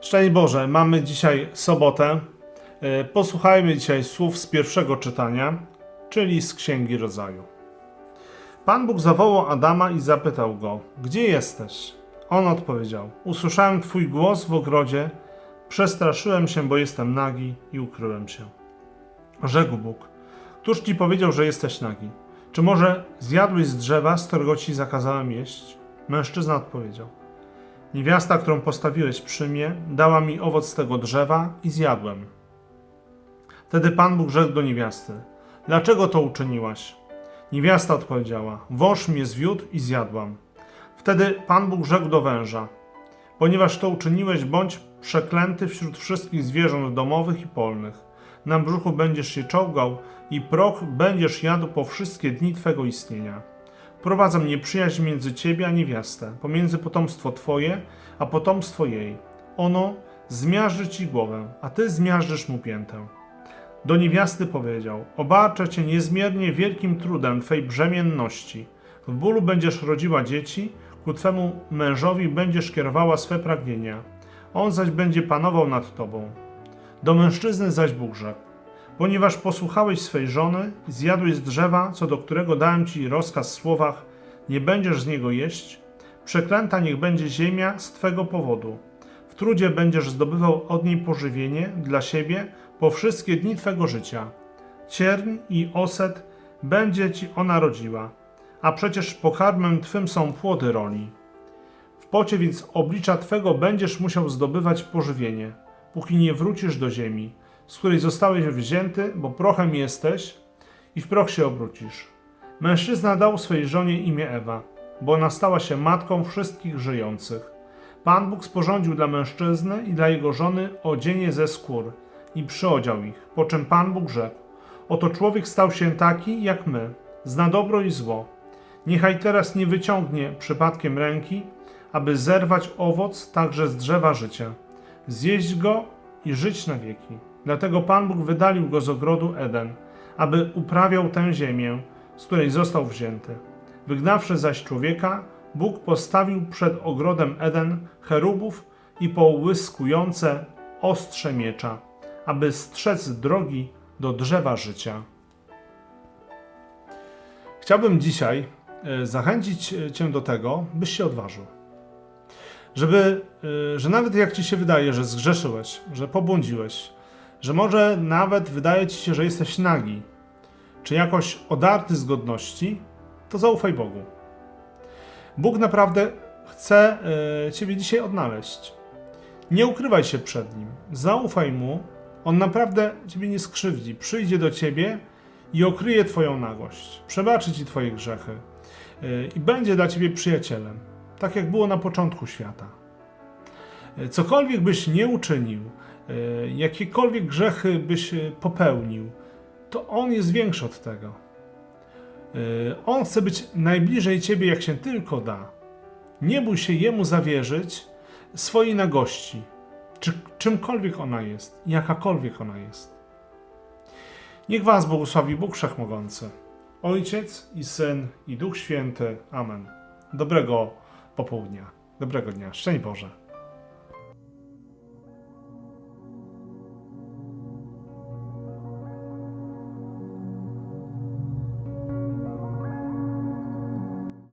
Szczęść Boże, mamy dzisiaj sobotę. E, Posłuchajmy dzisiaj słów z pierwszego czytania, czyli z Księgi Rodzaju. Pan Bóg zawołał Adama i zapytał go: Gdzie jesteś? On odpowiedział: Usłyszałem Twój głos w ogrodzie, przestraszyłem się, bo jestem nagi i ukryłem się. Rzekł Bóg: Któż ci powiedział, że jesteś nagi? Czy może zjadłeś z drzewa, z którego ci zakazałem jeść? Mężczyzna odpowiedział: Niewiasta, którą postawiłeś przy mnie, dała mi owoc tego drzewa i zjadłem. Wtedy Pan Bóg rzekł do niewiasty: Dlaczego to uczyniłaś? Niewiasta odpowiedziała: Wąż mnie zwiódł i zjadłam. Wtedy Pan Bóg rzekł do węża: Ponieważ to uczyniłeś, bądź przeklęty wśród wszystkich zwierząt domowych i polnych. Na brzuchu będziesz się czołgał i proch będziesz jadł po wszystkie dni twego istnienia. Prowadzę nieprzyjaźń między ciebie a niewiastę, pomiędzy potomstwo twoje a potomstwo jej. Ono zmiażdży ci głowę, a ty zmiażdżysz mu piętę. Do niewiasty powiedział: Obarczę cię niezmiernie wielkim trudem twej brzemienności. W bólu będziesz rodziła dzieci, ku twemu mężowi będziesz kierowała swe pragnienia. On zaś będzie panował nad tobą. Do mężczyzny zaś Bóg rzekł: Ponieważ posłuchałeś swej żony i zjadłeś z drzewa, co do którego dałem ci rozkaz w słowach: Nie będziesz z niego jeść, przeklęta niech będzie ziemia z twego powodu. W trudzie będziesz zdobywał od niej pożywienie dla siebie po wszystkie dni twego życia. Cierń i oset będzie ci ona rodziła, a przecież pokarmem twym są płody roli. W pocie więc oblicza twego będziesz musiał zdobywać pożywienie, póki nie wrócisz do ziemi, z której zostałeś wzięty, bo prochem jesteś i w proch się obrócisz. Mężczyzna dał swej żonie imię Ewa, bo ona stała się matką wszystkich żyjących. Pan Bóg sporządził dla mężczyzny i dla jego żony odzienie ze skór i przyodział ich, po czym Pan Bóg rzekł: Oto człowiek stał się taki jak my, zna dobro i zło. Niechaj teraz nie wyciągnie przypadkiem ręki, aby zerwać owoc także z drzewa życia, zjeść go i żyć na wieki. Dlatego Pan Bóg wydalił go z ogrodu Eden, aby uprawiał tę ziemię, z której został wzięty. Wygnawszy zaś człowieka, Bóg postawił przed ogrodem Eden cherubów i połyskujące ostrze miecza, aby strzec drogi do drzewa życia. Chciałbym dzisiaj e, zachęcić e, Cię do tego, byś się odważył. Żeby, e, że nawet jak Ci się wydaje, że zgrzeszyłeś, że pobłądziłeś, że może nawet wydaje Ci się, że jesteś nagi, czy jakoś odarty z godności, to zaufaj Bogu. Bóg naprawdę chce e, Ciebie dzisiaj odnaleźć. Nie ukrywaj się przed Nim. Zaufaj Mu. On naprawdę Ciebie nie skrzywdzi. Przyjdzie do Ciebie i okryje Twoją nagość. Przebaczy Ci Twoje grzechy. e, I będzie dla Ciebie przyjacielem. Tak jak było na początku świata. E, Cokolwiek byś nie uczynił, jakiekolwiek grzechy byś e, popełnił, to On jest większy od tego. E, On chce być najbliżej Ciebie, jak się tylko da. Nie bój się Jemu zawierzyć swojej nagości, czy czymkolwiek ona jest, jakakolwiek ona jest. Niech Was błogosławi Bóg Wszechmogący, Ojciec i Syn i Duch Święty. Amen. Dobrego popołudnia, dobrego dnia. Szczęść Boże.